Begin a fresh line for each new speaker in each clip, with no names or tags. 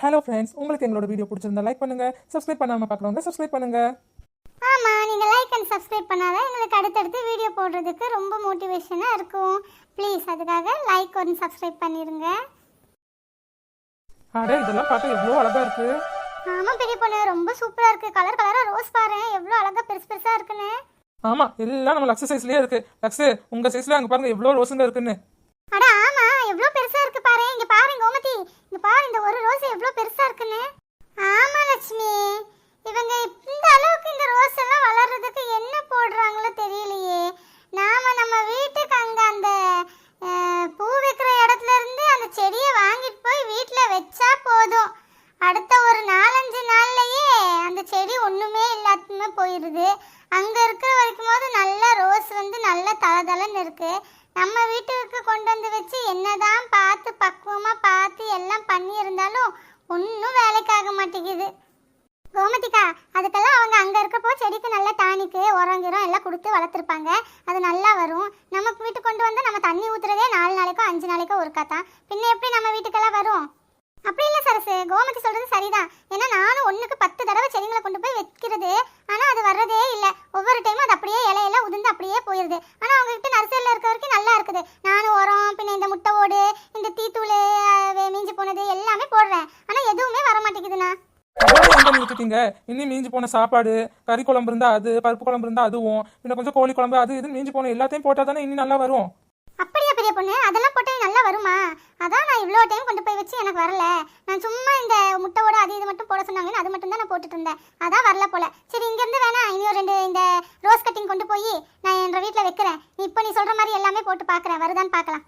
Hello friends உங்களுக்கு எங்களோட video பிடிச்சிருந்தா லைக் பண்ணுங்க சப்ஸ்கிரைப் பண்ணாம பார்க்குறவங்க சப்ஸ்கிரைப் பண்ணுங்க.
ஆமா நீங்க லைக் அண்ட் சப்ஸ்கிரைப் பண்ணாதான் எங்களுக்கு அடுத்தடுத்து வீடியோ போடுறதுக்கு ரொம்ப மோட்டிவேஷனா இருக்கும். ப்ளீஸ் அதுக்காக லைக் ஒன்று சப்ஸ்கிரைப் பண்ணிருங்க.
அட இதெல்லாம் பார்க்க எவ்வளோ அழகா இருக்கு.
ஆமா பெரிய பொண்ணு ரொம்ப சூப்பரா இருக்கு. கலர் கலரா ரோஸ் பாரு எவ்வளவு அழகா பெருசு பெருசா இருக்குன்னு.
ஆமா எல்லாம் நம்ம லக்ஸ் சைஸ்லயே இருக்கு. லக்ஸ் உங்க சைஸ்ல அங்க பாருங்க எவ்வளோ ரோஸுங்க இருக்குன்னு.
அட ஆமா எவ்வளவு பெருசா இருக்கு பாரு. இங்க பாரு கோமதி இங்க பாரு இந்த ஒரு ரோஸ் எவ்வளவு பெருசா இருக்குன்னு ஆமா லட்சுமி இவங்க இந்த அளவுக்கு இந்த ரோஸ் எல்லாம் வளர்றதுக்கு என்ன போடுறாங்களோ தெரியலையே நாம நம்ம வீட்டுக்கு அங்க அந்த அஹ், பூ வைக்கிற இடத்துல இருந்து அந்த செடியை வாங்கிட்டு போய் வீட்ல வச்சா போதும் அடுத்த ஒரு நாலஞ்சு நாள்லயே அந்த செடி ஒண்ணுமே இல்லாம போயிருது அங்க இருக்கிற வரைக்கும் போது நல்ல ரோஸ் வந்து நல்ல தளதளன்னு இருக்கு நம்ம வீட்டுக்கு கொண்டு வந்து வச்சு என்னதான் பார்த்து பக்குவமா பார்த்து எல்லாம் பண்ணி இருந்தாலும் ஒன்றும் வேலைக்காக மாட்டேங்குது. கோமதிக்கா அதுக்கெல்லாம் அவங்க அங்க இருக்கப்போ செடிக்கு நல்லா டானிக்கு உரங்கிரம் எல்லாம் கொடுத்து வளர்த்துருப்பாங்க. அது நல்லா வரும். நமக்கு வீட்டுக்கு கொண்டு வந்து நம்ம தண்ணி ஊத்துறதே நாலு நாளைக்கோ அஞ்சு நாளைக்கோ ஒருக்கா தான். பின்ன எப்படி நம்ம வீட்டுக்கெல்லாம் வரும்? அப்படி இல்லை சரசு கோமதி சொல்றது சரிதான். ஏன்னா நானும் ஒண்ணுக்கு பத்து தடவை செடிங்களை கொண்டு போய் வைக்கிறது. ஆனா அது வர்றதே இல்லை. ஒவ்வொரு டைமும் அது அப்படியே இலையெல்லாம் உதிர்ந்து அப்படியே போயிருது. ஆனா அவங்ககிட்ட நர்சரியில் இருக்க வரைக்கும் நல்லா இருக்குது. நானும் உரம் பின்ன இந்த முட்டை ஓடு இந்த டீத்தூள் மீஞ்சு போனது எல்லாமே போடுறேன் ஆனா எதுவுமே வர மாட்டேங்குதுண்ணா
மாட்டீங்க இன்னும் மீஞ்சு போன சாப்பாடு கறி குழம்பு இருந்தா அது பருப்பு குழம்பு இருந்தா அதுவும் இன்னும் கொஞ்சம் கோழி குழம்பு அது இது மீஞ்சு போன எல்லாத்தையும் போட்டா தானே இன்னும் நல்லா வரும்?
அப்படியா பெரிய பொண்ணு? அதெல்லாம் போட்டு நல்லா வருமா? அதான் நான் இவ்வளோ டைம் கொண்டு போய் வச்சு எனக்கு வரல. நான் சும்மா இந்த முட்டையோட அது இது மட்டும் போட சொன்னாங்கன்னு அது மட்டும் தான் நான் போட்டுட்டு இருந்தேன். அதான் வரல போல. சரி இங்கேருந்து வேணா இன்னும் ரெண்டு இந்த ரோஸ் கட்டிங் கொண்டு போய் நான் என்ற வீட்டில் வைக்கிறேன். இப்போ நீ சொல்கிற மாதிரி எல்லாமே போட்டு பார்க்குறேன் வருதான்னு பார்க்கலாம்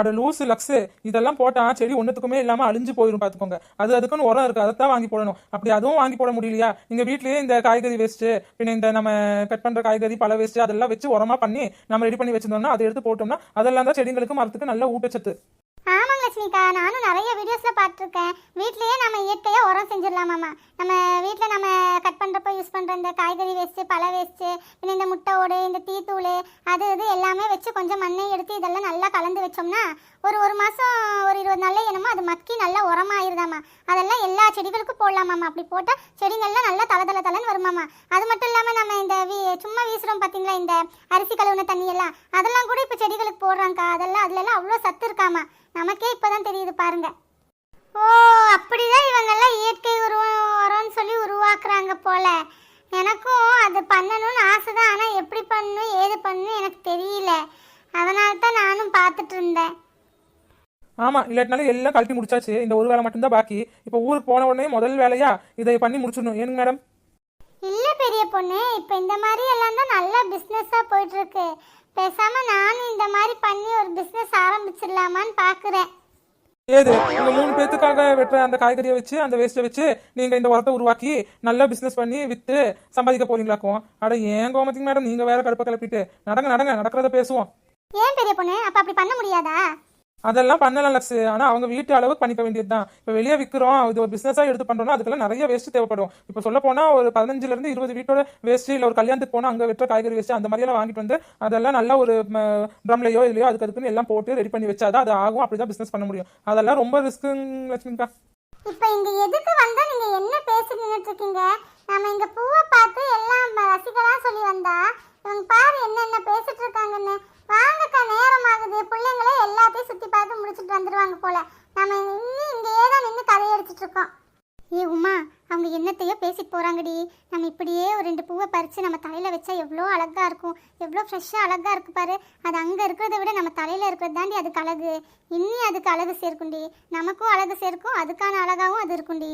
அட லூசு லக்ஸு இதெல்லாம் போட்டா செடி ஒன்றுத்துக்குமே இல்லாமல் அழிஞ்சு போயிடும் பார்த்துக்கோங்க அது அதுக்குன்னு உரம் இருக்குது அதை தான் வாங்கி போடணும். அப்படி அதுவும் வாங்கி போட முடியலையா? நீங்கள் வீட்லேயே இந்த காய்கறி வேஸ்ட்டு பின்ன இந்த நம்ம கட் பண்ணுற காய்கறி பழ வேஸ்ட்டு அதெல்லாம் வச்சு உரமாக பண்ணி நம்ம ரெடி பண்ணி வச்சிருந்தோம்னா அதை எடுத்து போட்டோம்னா அதெல்லாம் தான் செடிங்களுக்கு மரத்துக்கு நல்ல ஊட்டச்சத்து.
ஆமாங்க லட்சுமிக்கா நானும் நிறைய வீடியோஸில் பார்த்துருக்கேன். வீட்லேயே நம்ம இயற்கையாக உரம் செஞ்சிடலாமாம்மா நம்ம வீட்டில் நம்ம கட் பண்ணுறப்ப யூஸ் பண்ணுற இந்த காய்கறி வேஸ்ட்டு பழ வேஸ்ட்டு பின்ன இந்த முட்டை ஓடு இந்த தீத்தூள் அது இது எல்லாமே வச்சு கொஞ்சம் மண்ணை எடுத்து இதெல்லாம் நல்லா கலந்து வச்சோம்னா ஒரு ஒரு மாதம் ஒரு இருபது நாளில் என்னமோ அது மக்கி நல்லா உரமாயிருதாம்மா அதெல்லாம் எல்லா செடிகளுக்கும் போடலாமாம்மா அப்படி போட்டால் செடிங்கள்லாம் நல்லா தல தல தலன்னு வருமாம்மா அது மட்டும் இல்லாமல் நம்ம இந்த வீ சும்மா வீசுகிறோம் பார்த்தீங்களா இந்த அரிசி கழுவுன தண்ணியெல்லாம். அதெல்லாம் கூட இப்போ செடிகளுக்கு போடுறாங்கக்கா. அதெல்லாம் அதுலலாம் அவ்வளோ சத்து இருக்காமா? நமக்கே இப்போ தான் தெரியுது பாருங்கள் ஓ அப்படிதான் இவங்கெல்லாம் இயற்கை உருவம் உரம்னு சொல்லி உருவாக்குறாங்க போல. எனக்கும் அது பண்ணணும்னு ஆசை தான் ஆனால் எப்படி பண்ணணும் ஏது பண்ணணும் எனக்கு தெரியல. அதனால தான் நானும் பார்த்துட்டு இருந்தேன்.
ஆமா இல்லாட்டினாலும் எல்லாம் கழட்டி முடிச்சாச்சு. இந்த ஒரு வேலை மட்டும்தான் பாக்கி. இப்போ ஊருக்கு போன உடனே முதல் வேலையா? இதை பண்ணி முடிச்சிடணும். ஏனுங்க மேடம்
இல்லை பெரிய பொண்ணு இப்போ இந்த மாதிரி எல்லாம் தான் நல்ல பிஸ்னஸாக போயிட்டு இருக்கு பேசாம நானும் இந்த மாதிரி பண்ணி ஒரு பிஸ்னஸ் ஆரம்பிச்சிடலாமான்னு பார்க்குறேன்
ஏது? இந்த மூணு பேத்துக்காக வெட்டுற அந்த காய்கறியை வச்சு அந்த வேஸ்ட்டை வச்சு நீங்க இந்த உரத்தை உருவாக்கி நல்ல பிசினஸ் பண்ணி வித்து சம்பாதிக்க போறீங்களாக்கும்? அட ஏன் கோமதிங்க மேடம் நீங்க வேற கடுப்ப கிளப்பிட்டு. நடங்க நடங்க. நடக்கிறத பேசுவோம்.
ஏன் பெரிய பொண்ணு? அப்போ அப்படி பண்ண முடியாதா?
அதெல்லாம் பண்ணலாம் லக்ஸ். ஆனால் அவங்க வீட்டு அளவுக்கு பண்ணிக்க வேண்டியது தான் இப்போ வெளியே விற்கிறோம் இது ஒரு பிஸ்னஸாக எடுத்து பண்ணுறோம்னா அதுக்கெல்லாம் நிறைய வேஸ்ட் தேவைப்படும். இப்போ சொல்ல போனால் ஒரு பதினஞ்சுலேருந்து இருபது வீட்டோட வேஸ்ட் இல்லை ஒரு கல்யாணத்துக்கு போனால் அங்கே வெட்டுற காய்கறி வேஸ்ட் அந்த மாதிரியெல்லாம் வாங்கிட்டு வந்து அதெல்லாம் நல்ல ஒரு ட்ரம்லையோ இல்லையோ அதுக்கு அதுக்குன்னு எல்லாம் போட்டு ரெடி பண்ணி வச்சாதான் அது ஆகும். அப்படிதான் பிஸ்னஸ் பண்ண முடியும். அதெல்லாம் ரொம்ப ரிஸ்க்குங்க லட்சுமிக்கா.
இப்போ இங்க எதுக்கு வந்தா நீங்க என்ன பேசி நின்னுட்டு இருக்கீங்க நம்ம இங்க பூவை பார்த்து எல்லாம் ரசிகரா சொல்லி வந்தா இவங்க பாரு என்னென்ன பேசிட்டு இருக்காங்கன்னு. வாங்கக்கா நேரம் ஆகுது பிள்ளைங்களே எல்லாத்தையும் சுத்தி பார்த்து முடிச்சுட்டு வந்துருவாங்க போல. நம்ம இன்னும் இங்கேயே தான் நின்று கதையடிச்சிட்டு இருக்கோம். ஏ உமா அவங்க என்னத்தையோ பேசிட்டு போறாங்கடி. நம்ம இப்படியே ஒரு ரெண்டு பூவை பறிச்சு நம்ம தலையில வச்சா எவ்வளோ அழகா இருக்கும். எவ்வளோ ஃப்ரெஷ்ஷாக அழகா இருக்கு பாரு. அது அங்க இருக்கிறத விட நம்ம தலையில இருக்கிறது தாண்டி அதுக்கு அழகு. இன்னி அதுக்கு அழகு சேர்க்கும்டி. நமக்கும் அழகு சேர்க்கும். அதுக்கான அழகாவும் அது இருக்கும்டி.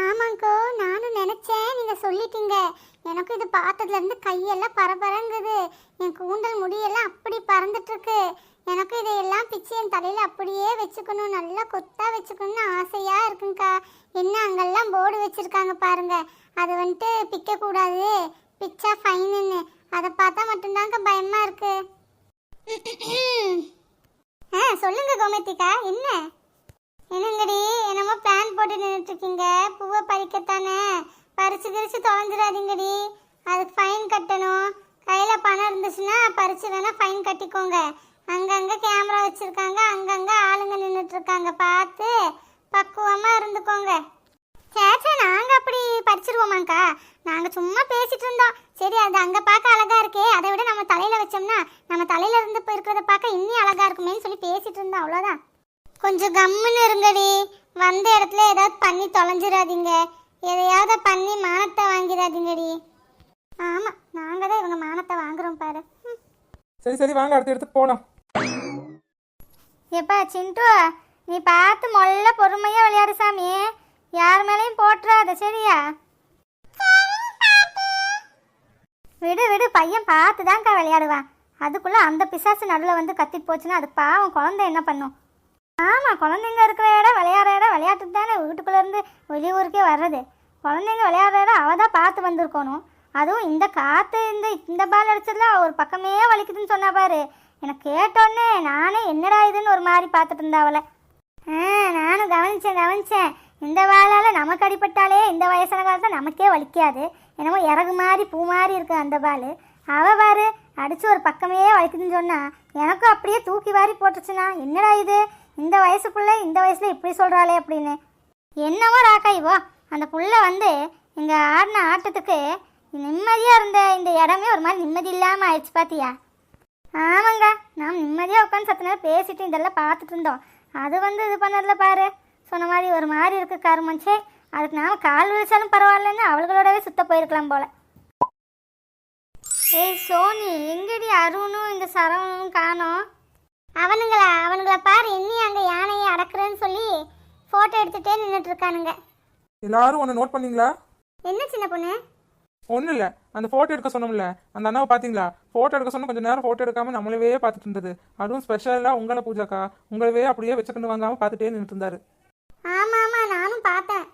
ஆமாங்கோ நானும் நினச்சேன். நீங்கள் சொல்லிட்டீங்க. எனக்கும் இது பார்த்ததுலேருந்து கையெல்லாம் பரபரங்குது. என் கூந்தல் முடியெல்லாம் அப்படி பறந்துட்டுருக்கு. எனக்கும் இதையெல்லாம் பிச்சு என் தலையில் அப்படியே வச்சுக்கணும். நல்லா கொத்தாக வச்சுக்கணும்னு ஆசையாக இருக்குங்கக்கா என்ன அங்கெல்லாம் போர்டு வச்சிருக்காங்க பாருங்க. அது வந்துட்டு பிக்கக்கூடாது. பிச்சா ஃபைனுன்னு. அதை பார்த்தா மட்டும்தாங்க பயமாக இருக்குது ஆ சொல்லுங்கள் கோமதிக்கா. என்ன? என்னங்கடி என்னமோ பிளான் போட்டு நின்றுட்டுருக்கீங்க பூவை பறிக்கத்தானே? பறிச்சு கிரிச்சு தொலைஞ்சிடாதீங்கடி. அதுக்கு ஃபைன் கட்டணும். கையில் பணம் இருந்துச்சுன்னா பறிச்சு வேணால் ஃபைன் கட்டிக்கோங்க. அங்கங்கே கேமரா வச்சுருக்காங்க. அங்கங்கே ஆளுங்க நின்றுட்டுருக்காங்க பார்த்து பக்குவமாக இருந்துக்கோங்க. சேச்சா நாங்கள் அப்படி பறிச்சிருவோமாங்க்கா? நாங்கள் சும்மா பேசிகிட்டு இருந்தோம். சரி அது அங்கே பார்க்க அழகாக இருக்கே. அதை விட நம்ம தலையில் வச்சோம்னா நம்ம தலையில் இருந்து இருக்கிறத பார்க்க இன்னும் அழகாக இருக்குமேன்னு சொல்லி பேசிகிட்டு இருந்தோம். அவ்வளோதான் கொஞ்சம் கம்முன்னு இருங்கடி. வந்த இடத்துல ஏதாவது பண்ணி தொலைஞ்சிடாதீங்க. எதையாவது பண்ணி மானத்தை வாங்கிடாதீங்கடி. ஆமா நாங்க தான் இவங்க மானத்தை வாங்குறோம் பாரு.
சரி சரி வாங்க அடுத்த இடத்துக்கு போகலாம்
எப்பா சிண்டு நீ பார்த்து மொல்ல பொறுமையா விளையாடு சாமி. யார் மேலேயும் போட்டுறாத சரியா? விடு விடு பையன் பார்த்து தான்க்கா விளையாடுவான். அதுக்குள்ள அந்த பிசாசு நடுவில் வந்து கத்திட்டு போச்சுன்னா அது பாவம் குழந்தை என்ன பண்ணும்? ஆமாம் குழந்தைங்க இருக்கிற இடம் விளையாடுற இடம் விளையாட்டுக்கு தானே வீட்டுக்குள்ளேருந்து வெளியூருக்கே வர்றது. குழந்தைங்க விளையாடுற இடம் அவள் தான் பார்த்து வந்திருக்கணும். அதுவும் இந்த காற்று இந்த இந்த பால் அடிச்சதுல ஒரு பக்கமே வலிக்குதுன்னு சொன்னா பாரு. எனக்கு கேட்டோன்னே நானே என்னடா இதுன்னு ஒரு மாதிரி பார்த்துட்டு இருந்தா அவளை. ஆ நானும் கவனிச்சேன் கவனிச்சேன். இந்த பாலால் நமக்கு அடிப்பட்டாலே இந்த வயசான காலத்தில் நமக்கே வலிக்காது. என்னமோ இறகு மாதிரி பூ மாதிரி இருக்கு அந்த பால். அவள் பாரு அடித்து ஒரு பக்கமே வலிக்குதுன்னு சொன்னா எனக்கும் அப்படியே தூக்கி வாரி போட்டுச்சுன்னா என்னடா இது? இந்த வயசுக்குள்ளே இந்த வயசில் இப்படி சொல்கிறாளே அப்படின்னு. என்னவோ ராக்கா இவோ அந்த புள்ள வந்து இங்கே ஆடின ஆட்டத்துக்கு நிம்மதியாக இருந்த இந்த இடமே ஒரு மாதிரி நிம்மதி இல்லாமல் ஆயிடுச்சு பாத்தியா? ஆமாங்க நாம் நிம்மதியாக உட்காந்து சத்து நேரம் பேசிட்டு இதெல்லாம் பார்த்துட்டு இருந்தோம். அது வந்து இது பண்ணதில்ல பாரு சொன்ன மாதிரி ஒரு மாதிரி இருக்கு கருமஞ்சே அதுக்கு நாம் கால் விழிச்சாலும் பரவாயில்லன்னு அவளோடவே சுத்த போயிருக்கலாம் போல. ஏய் சோனி எங்கடி அருணும் இந்த சரவணும் காணோம்? அவனுங்களா அவனுங்கள பாரு இன்னி அங்க யானையை அடக்குறேன்னு சொல்லி போட்டோ எடுத்துட்டே நின்றுட்டு இருக்கானுங்க
எல்லாரும் ஒன்று நோட் பண்ணீங்களா?
என்ன சின்ன பொண்ணு?
ஒன்றும் இல்லை. அந்த ஃபோட்டோ எடுக்க சொன்னோம்ல அந்த அண்ணாவை பார்த்தீங்களா ஃபோட்டோ எடுக்க சொன்ன கொஞ்சம் நேரம் ஃபோட்டோ எடுக்காம நம்மளவே பார்த்துட்டு இருந்தது. அதுவும் ஸ்பெஷலாக உங்களை பூஜாக்கா உங்களவே அப்படியே வச்சுக்கொண்டு வாங்காம பார்த்துட்டே நின்றுட்டு இருந்தாரு.
ஆமா ஆமா நானும் பார்த்தேன்.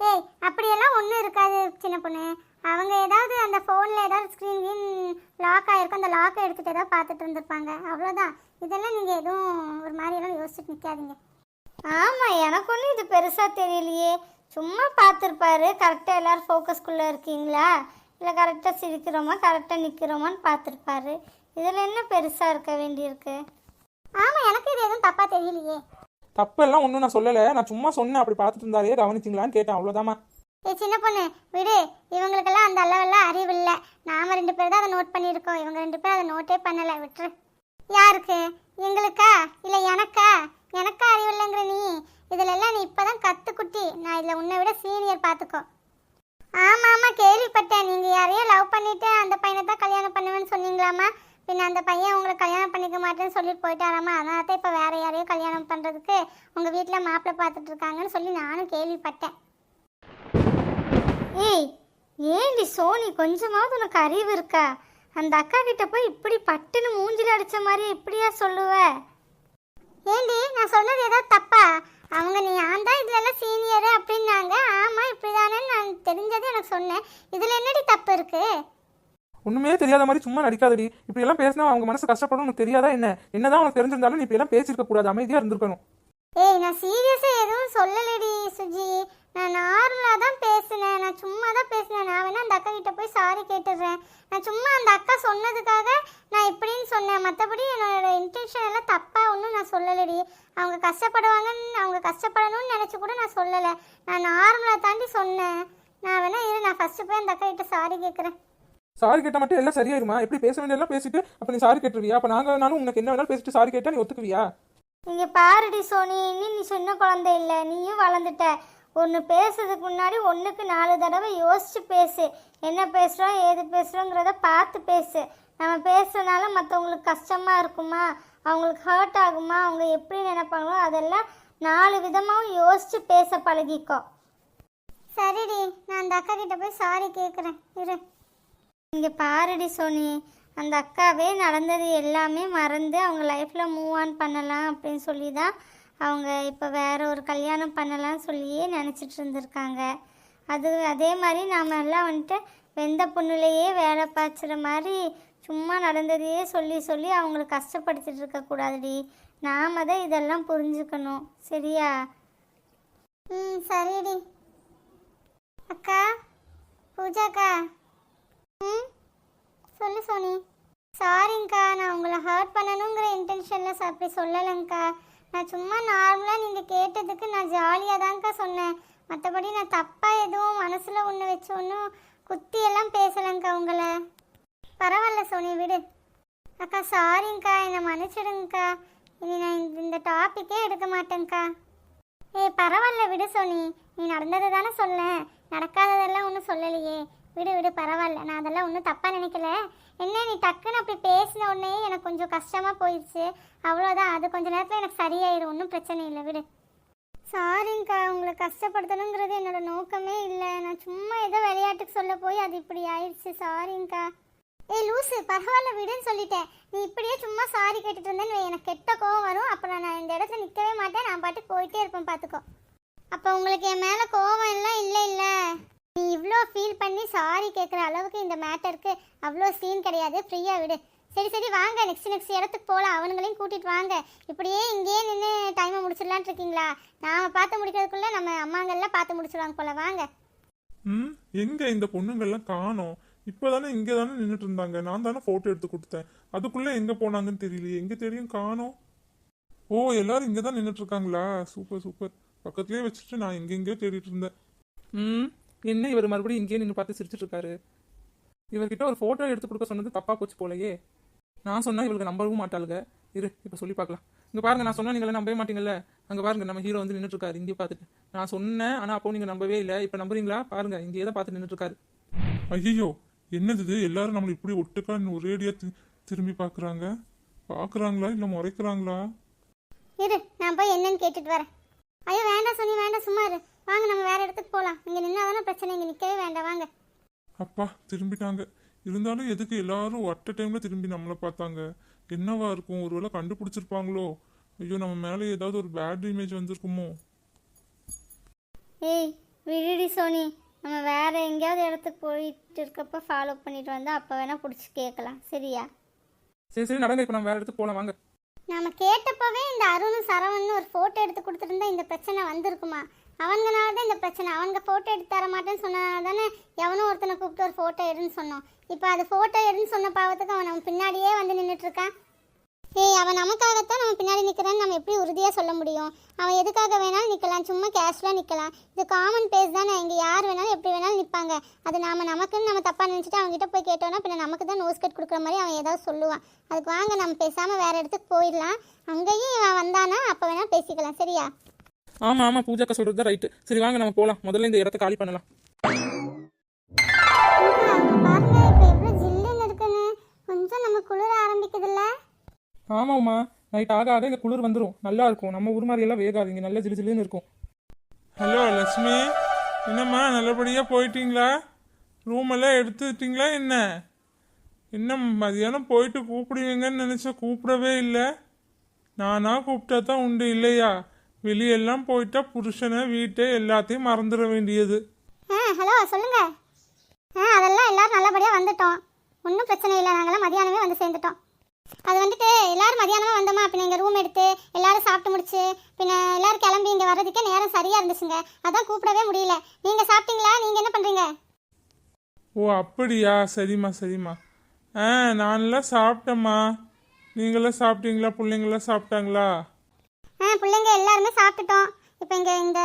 ஏய் அப்படியெல்லாம் ஒன்றும் இருக்காது சின்ன பொண்ணு. அவங்க ஏதாவது அந்த ஃபோனில் ஏதாவது ஸ்க்ரீன் லாக் ஆகிருக்கும் அந்த லாக்கை எடுத்துகிட்டு ஏதாவது பார்த்துட்டு இருந்திருப்பாங்க. அவ்வளோதான் இதெல்லாம் நீங்கள் எதுவும் ஒரு மாதிரியெல்லாம் யோசிச்சுட்டு நிற்காதீங்க ஆமாம் எனக்கு ஒன்றும் இது பெருசாக தெரியலையே. சும்மா பார்த்துருப்பாரு. கரெக்டாக எல்லோரும் ஃபோக்கஸ்குள்ளே இருக்கீங்களா? இல்லை கரெக்டாக சிரிக்கிறோமா? கரெக்டாக நிற்கிறோமான்னு பார்த்துருப்பாரு. இதில் என்ன பெருசாக இருக்க வேண்டியிருக்கு? ஆமாம் எனக்கு இது எதுவும் தப்பாக தெரியலையே.
தப்பெல்லாம் ஒன்றும் நான் சொல்லலை. நான் சும்மா சொன்னேன். அப்படி பார்த்துட்டு இருந்தாலே கவனிச்சிங்களான்னு கேட்டேன். அவ்வளோதாம்மா
ஏ சின்ன பொண்ணு விடு. இவங்களுக்கெல்லாம் அந்த அளவெல்லாம் அறிவு இல்லை. நாம ரெண்டு பேர் தான் அதை நோட் பண்ணியிருக்கோம். இவங்க ரெண்டு பேரும் அதை நோட்டே பண்ணலை. விட்டுரு. யாருக்கு? எங்களுக்கா? இல்லை எனக்கா? எனக்கா அறிவில்லைங்கிற நீ? இதிலெல்லாம் நீ இப்போதான் கற்றுக்குட்டி நான் இதில் உன்னை விட சீனியர் பார்த்துக்கோ ஆமாம் ஆமாம் கேள்விப்பட்டேன். நீங்கள் யாரையோ லவ் பண்ணிவிட்டு அந்த பையனை தான் கல்யாணம் பண்ணுவேன்னு சொன்னீங்களாமா? பின்ன அந்த பையன் உங்களை கல்யாணம் பண்ணிக்க மாட்டேன்னு சொல்லிட்டு போயிட்டாராமா? அதனால தான் இப்போ வேறு யாரையோ கல்யாணம் பண்ணுறதுக்கு உங்கள் வீட்டில் மாப்பிள்ளை பார்த்துட்டு இருக்காங்கன்னு சொல்லி நானும் கேள்விப்பட்டேன். ஏய் ஏண்டி சோனி? கொஞ்சமாவது உனக்கு அறிவு இருக்கா? அந்த அக்கா கிட்ட போய் இப்படி பட்டுன்னு மூஞ்சில அடிச்ச மாதிரி இப்படியா சொல்லுவ? ஏண்டி நான் சொன்னது ஏதாவது தப்பா? அவங்க நீ நான் தான் இதுல எல்லாம் சீனியர் அப்படின்னாங்க. ஆமா இப்படிதானே நான் தெரிஞ்சது எனக்கு சொன்னேன். இதுல என்னடி தப்பு இருக்கு?
ஒண்ணுமே தெரியாத மாதிரி சும்மா நடிக்காதடி. இப்படி எல்லாம் பேசினா அவங்க மனசு கஷ்டப்படும். உனக்கு தெரியாதா என்ன? என்னதான் உனக்கு தெரிஞ்சிருந்தாலும் நீ இப்படி எல்லாம் பேசியிருக்க கூடாது. அமைதியா இருந்திருக்கணும்.
ஏய் நான் சீரியஸா எதுவும் சொல்லலடி சுஜி. நான் நார்மலா தான் பேசினேன். நான் சும்மா தான் பேசினேன். நான் வேணா அந்த அக்கா கிட்ட போய் சாரி கேட்டுடுறேன். நான் சும்மா அந்த அக்கா சொன்னதுக்காக நான் இப்படின்னு சொன்னேன். மற்றபடி என்னோட இன்டென்ஷன் எல்லாம் தப்பா ஒன்றும் நான் சொல்லலடி. அவங்க கஷ்டப்படுவாங்கன்னு அவங்க கஷ்டப்படணும்னு நினச்சி கூட நான் சொல்லலை. நான் நார்மலாக தாண்டி சொன்னேன். நான் வேணா இரு நான் ஃபர்ஸ்ட் போய் அந்த அக்கா கிட்ட சாரி கேட்குறேன்
சாரி கேட்டா மட்டும் எல்லாம் சரியாயிருமா? எப்படி பேச வேண்டியதெல்லாம் பேசிட்டு அப்ப நீ சாரி கேட்டுருவியா? அப்ப நாங்க வேணாலும் உனக்கு என்ன வேணாலும் பேசிட்டு சாரி கேட்டா நீ ஒத்துக்குவியா?
இங்க பாருடி சோனி. இன்னும் நீ சின்ன குழந்தை இல்லை. நீயும் வளர்ந்துட்ட. ஒன்று பேசுறதுக்கு முன்னாடி ஒன்றுக்கு நாலு தடவை யோசிச்சு பேசு. என்ன பேசுகிறோம் ஏது பேசுகிறோங்கிறத பார்த்து பேசு. நம்ம பேசுறதுனால மற்றவங்களுக்கு கஷ்டமா இருக்குமா? அவங்களுக்கு ஹர்ட் ஆகுமா? அவங்க எப்படி நினைப்பாங்களோ அதெல்லாம் நாலு விதமாகவும் யோசிச்சு பேச பழகிக்கோ. சரிடி நான் அந்த அக்கா கிட்ட போய் சாரி கேட்குறேன் இரு. இங்கே பாருடி சோனி அந்த அக்காவே நடந்தது எல்லாமே மறந்து அவங்க லைஃப்பில் மூவ் ஆன் பண்ணலாம் அப்படின்னு சொல்லி தான் அவங்க இப்போ வேற ஒரு கல்யாணம் பண்ணலாம்னு சொல்லியே நினச்சிட்டு இருந்திருக்காங்க. அது அதே மாதிரி நாம எல்லாம் வந்துட்டு வெந்த பொண்ணுலேயே வேலை பார்த்துற மாதிரி சும்மா நடந்ததையே சொல்லி சொல்லி அவங்கள கஷ்டப்படுத்திட்டு இருக்கக்கூடாதுடி நாம தான் இதெல்லாம் புரிஞ்சுக்கணும். சரியா? ம் சரிடி. அக்கா பூஜாக்கா ம் சொல்லு சோனி. சாரிங்க்கா நான் உங்களை ஹர்ட் பண்ணணுங்கிற இன்டென்ஷனில் அப்படி சொல்லலைங்க்கா நான் சும்மா நார்மலாக நீங்கள் கேட்டதுக்கு நான் ஜாலியாக தான்க்கா சொன்னேன். மற்றபடி நான் தப்பாக எதுவும் மனசில் ஒன்று வச்சு ஒன்றும் குத்தி எல்லாம் பேசலங்க்கா உங்களை. பரவாயில்ல சோனி விடு. அக்கா சாரிங்க்கா என்னை மன்னிச்சிடுங்கக்கா. இனி நான் இந்த- இந்த டாப்பிக்கே எடுக்க மாட்டேங்க்கா ஏய் பரவாயில்ல விடு சோனி. நீ நடந்தது தானே சொல்ல நடக்காததெல்லாம் ஒன்றும் சொல்லலையே. விடு விடு பரவாயில்ல. நான் அதெல்லாம் ஒன்றும் தப்பாக நினைக்கல. என்ன நீ டக்குன்னு அப்படி பேசின உடனே எனக்கு கொஞ்சம் கஷ்டமாக போயிடுச்சு அவ்வளோதான் அது கொஞ்ச நேரத்தில் எனக்கு சரியாயிடும் ஒன்றும் பிரச்சனை இல்லை. விடு. சாரிங்க்கா உங்களை கஷ்டப்படுத்தணுங்கிறது என்னோட நோக்கமே இல்லை. நான் சும்மா ஏதோ விளையாட்டுக்கு சொல்ல போய் அது இப்படி ஆயிடுச்சு சாரிங்க்கா ஏய் லூசு. பரவாயில்ல. விடுன்னு சொல்லிட்டேன். நீ இப்படியே சும்மா சாரி கேட்டுட்டு இருந்தேன்னு எனக்கு கெட்ட கோவம் வரும். அப்புறம் நான் இந்த இடத்துல நிற்கவே மாட்டேன். நான் பாட்டு போயிட்டே இருப்பேன். பார்த்துக்கோ அப்போ உங்களுக்கு என் மேலே கோவம் எல்லாம் இல்லை இல்லை? நீ இவ்வளோ ஃபீல் பண்ணி சாரி கேட்குற அளவுக்கு இந்த மேட்டருக்கு அவ்வளோ சீன் கிடையாது. ஃப்ரீயாக விடு. சரி சரி வாங்க. நெக்ஸ்ட் நெக்ஸ்ட் இடத்துக்கு போகலாம் அவனுங்களையும் கூட்டிகிட்டு வாங்க. இப்படியே இங்கேயே நின்று டைமை முடிச்சிடலான் இருக்கீங்களா? நாம் பார்த்து முடிக்கிறதுக்குள்ளே நம்ம அம்மாங்கெல்லாம் பார்த்து முடிச்சிடுவாங்க போல. வாங்க.
ம் எங்க இந்த பொண்ணுங்கெல்லாம் காணோம். இப்பதானே இங்க தானே நின்றுட்டு இருந்தாங்க. நான் தானே போட்டோ எடுத்து கொடுத்தேன். அதுக்குள்ள எங்க போனாங்கன்னு தெரியலையே. எங்க தெரியும் காணோம். ஓ எல்லாரும் இங்க தான் நின்றுட்டு இருக்காங்களா? Super super. பக்கத்துலயே வச்சுட்டு நான் எங்கெங்கயோ தேடிட்டு இருந்தேன்.
ம். என்ன இவர் மறுபடியும் இங்கேயே நின்று பார்த்து சிரிச்சிட்டு இருக்காரு இவர்கிட்ட ஒரு ஃபோட்டோ எடுத்து கொடுக்க சொன்னது தப்பா போச்சு போலயே. நான் சொன்னா இவளுக்கு நம்பவும் மாட்டாளுங்க இரு இப்போ சொல்லி பார்க்கலாம். இங்க பாருங்க நான் சொன்னா நீங்களே நம்பவே மாட்டீங்கல்ல? அங்க பாருங்க நம்ம ஹீரோ வந்து நின்றுட்டு இருக்காரு இங்கே பார்த்துட்டு. நான் சொன்னேன் ஆனா அப்போ நீங்க நம்பவே இல்லை. இப்போ நம்புறீங்களா? பாருங்க இங்கேயே தான் பார்த்து நின்றுட்டு இருக்காரு
ஐயோ என்னது இது? எல்லாரும் நம்மள இப்படி ஒட்டுக்கா ஒரேடியா திரும்பி பாக்குறாங்க பாக்குறாங்களா இல்ல முறைக்கிறாங்களா?
இரு நான் போய் என்னன்னு கேட்டுட்டு வரேன். ஐயோ வேண்டாம் சொன்னி வேண்டாம் சும்மா இரு. வாங்க நம்ம வேற இடத்துக்கு போகலாம் இங்கே நின்னாதானே பிரச்சனை இங்கே நிற்கவே வேண்டாம். வாங்க.
அப்பா திரும்பிட்டாங்க. இருந்தாலும் எதுக்கு எல்லாரும் அட்ட டைம்ல திரும்பி நம்மளை பார்த்தாங்க? என்னவா இருக்கும்? ஒருவேளை கண்டுபிடிச்சிருப்பாங்களோ? ஐயோ நம்ம மேலே ஏதாவது ஒரு பேட் இமேஜ் வந்திருக்குமோ?
ஏய் விடுடி சோனி. நம்ம வேற எங்கேயாவது இடத்துக்கு போயிட்டு இருக்கப்ப ஃபாலோ பண்ணிட்டு வந்தா அப்போ வேணா பிடிச்சி கேட்கலாம். சரியா?
சரி சரி நடங்க. இப்போ நம்ம வேற இடத்துக்கு போகலாம் வாங்க.
நாம கேட்டப்பவே இந்த அருணும் சரவணன் ஒரு ஃபோட்டோ எடுத்து கொடுத்துருந்தா இந்த பிரச்சனை வந்திருக்குமா? அவங்கனால தான் இந்த பிரச்சனை. அவங்க ஃபோட்டோ எடுத்து தர மாட்டேன்னு சொன்னனால தானே எவனோ ஒருத்தனை கூப்பிட்டு ஒரு ஃபோட்டோ எடுன்னு சொன்னோம். இப்போ அது ஃபோட்டோ எடுன்னு சொன்ன பாவத்துக்கு அவன் நம்ம பின்னாடியே வந்து நின்றுட்டு இருக்கான் ஏய் அவன் நமக்காகத்தான் நம்ம பின்னாடி நிற்கிறான்னு நம்ம எப்படி உறுதியாக சொல்ல முடியும்? அவன் எதுக்காக வேணாலும் நிற்கலாம் சும்மா கேஷுவலாக நிற்கலாம் இது காமன் பேஸ் தானே. இங்கே யார் வேணாலும் எப்படி வேணாலும் நிற்பாங்க அது நாம நமக்குன்னு நம்ம தப்பாக நினச்சிட்டு அவங்ககிட்ட போய் கேட்டோம்னா பின்ன நமக்கு தான் நோஸ் கட் கொடுக்குற மாதிரி அவன் ஏதாவது சொல்லுவான். அதுக்கு வாங்க நம்ம பேசாமல் வேறு இடத்துக்கு போயிடலாம். அங்கேயும் இவன் வந்தானா அப்போ வேணால் பேசிக்கலாம். சரியா?
ஆமா ஆமா பூஜாக்கா சொல்றது ரைட்டு சரி வாங்க நம்ம போகலாம் முதல்ல இந்த இடத்த காலி பண்ணலாம். ஆமாம்மா நைட் ஆக ஆக இந்த குளிர் வந்துடும் நல்லா இருக்கும். நம்ம ஊர் மாதிரி எல்லாம் வேகாது. இங்கே நல்ல ஜிலு ஜிலுன்னு இருக்கும்.
ஹலோ லட்சுமி. என்னம்மா நல்லபடியாக போயிட்டீங்களா? ரூம் எல்லாம் எடுத்துட்டீங்களா என்ன? என்ன மதியானம் போயிட்டு கூப்பிடுவீங்கன்னு நினச்சா கூப்பிடவே இல்லை. நானா கூப்பிட்டா தான் உண்டு இல்லையா? வெளியெல்லாம் போயிட்டா புருஷனை வீட்டை எல்லாத்தையும் மறந்துட வேண்டியது.
ஆ ஹலோ சொல்லுங்க. ஆ அதெல்லாம் எல்லாரும் நல்லபடியாக வந்துட்டோம். ஒன்றும் பிரச்சனை இல்லை நாங்களாம் மதியானமே வந்து சேர்ந்துட்டோம். அது வந்துட்டு எல்லாரும் மதியானமே வந்தோமா? பின்ன எங்கள் ரூம் எடுத்து எல்லாரும் சாப்பிட்டு முடிச்சு பின்ன எல்லாரும் கிளம்பி இங்கே வர்றதுக்கே நேரம் சரியாக இருந்துச்சுங்க. அதான் கூப்பிடவே முடியல. நீங்கள் சாப்பிட்டீங்களா? நீங்கள் என்ன பண்ணுறீங்க
ஓ அப்படியா? சரிம்மா சரிம்மா. ஆ நான்லாம் சாப்பிட்டேம்மா. நீங்களாம் சாப்பிட்டீங்களா? பிள்ளைங்களாம் சாப்பிட்டாங்களா?
ஆ பிள்ளைங்க எல்லாருமே சாப்பிட்டுட்டோம். இப்போ இங்கே இந்த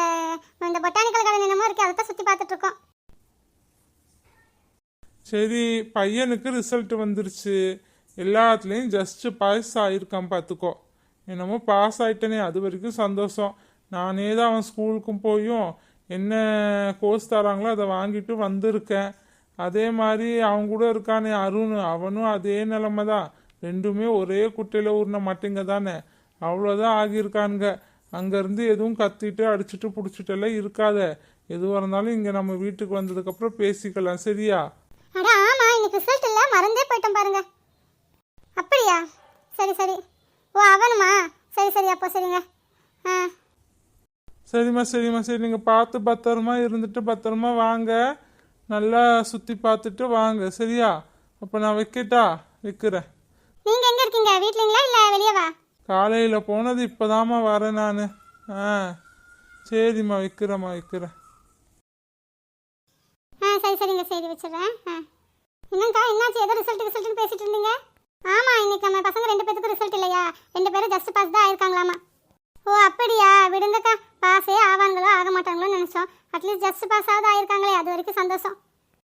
இந்த பொட்டானிக்கல் கார்டன் என்னமோ இருக்குது அதை தான் சுற்றி பார்த்துட்ருக்கோம்.
சரி பையனுக்கு ரிசல்ட் வந்துருச்சு. எல்லாத்துலேயும் ஜஸ்ட் பாஸ் ஆகிருக்கான் பார்த்துக்கோ. என்னமோ பாஸ் ஆகிட்டனே அது வரைக்கும் சந்தோஷம். நானே தான் அவன் ஸ்கூலுக்கும் போயும் என்ன கோர்ஸ் தராங்களோ அதை வாங்கிட்டு வந்திருக்கேன். அதே மாதிரி அவன் கூட இருக்கானே அருண் அவனும் அதே நிலமை தான் ரெண்டுமே ஒரே குட்டையில் ஊறின மாட்டேங்க தானே. அவ்வளோதான் ஆகியிருக்கானுங்க. அங்கேருந்து எதுவும் கத்திட்டு அடிச்சிட்டு பிடிச்சிட்டெல்லாம் இருக்காத. எதுவாக இருந்தாலும் இங்கே நம்ம வீட்டுக்கு வந்ததுக்கப்புறம் பேசிக்கலாம் சரியா?
அட ஆமா இன்னைக்கு ரிசல்ட் இல்ல மறந்தே போயிட்டோம் பாருங்க. அப்படியா? சரி சரி. ஓ அவனுமா? சரி சரி அப்போ சரிங்க. ஆ.
சரிம்மா சரிம்மா சரி நீங்கள் பார்த்து பத்திரமா இருந்துட்டு பத்திரமா வாங்க. நல்லா சுற்றி பார்த்துட்டு வாங்க சரியா? அப்போ நான் வைக்கட்டா? வைக்கிறேன்.
நீங்க எங்க இருக்கீங்க? வீட்லங்களா இல்ல வெளியவா?
காலையில் போனது இப்போதாம்மா வரேன் நான். ஆ சரிம்மா விற்கிறேம்மா விற்கிறேன்
ஆ சரி சரிங்க சரி வச்சிடுறேன். ஆ. என்னங்கா என்னாச்சு? ஏதோ ரிசல்ட் ரிசல்ட்னு பேசிட்டு இருந்தீங்க? ஆமாம் இன்னைக்கு நம்ம பசங்க ரெண்டு பேருக்கும் ரிசல்ட் இல்லையா? ரெண்டு பேரும் ஜஸ்ட் பாஸ் தான் ஆயிருக்காங்களாமா? ஓ அப்படியா? விடுங்கக்கா. பாஸே ஆவாங்களோ ஆக மாட்டாங்களோன்னு நினச்சோம். அட்லீஸ்ட் ஜஸ்ட் பாஸ் ஆகுது ஆயிருக்காங்களே அது வரைக்கும் சந்தோஷம்.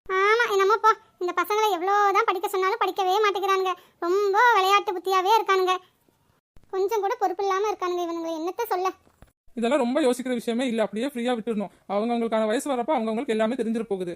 ஆமாம் என்னமோ போ. இந்த பசங்களை எவ்வளோ தான் படிக்க சொன்னாலும் படிக்கவே மாட்டேங்கிறானுங்க. ரொம்ப விளையாட்டு புத்தியாகவே இருக்கானுங்க. கொஞ்சம் கூட பொறுப்பு இல்லாம இருக்கானுங்க இவனுங்களை என்னத்த சொல்ல?
இதெல்லாம் ரொம்ப யோசிக்கிற விஷயமே இல்லை. அப்படியே ஃப்ரீயாக விட்டுறணும். அவங்கவுங்களுக்கான வயசு வரப்போ அவங்கவுங்களுக்கு எல்லாமே தெரிஞ்சிட போகுது.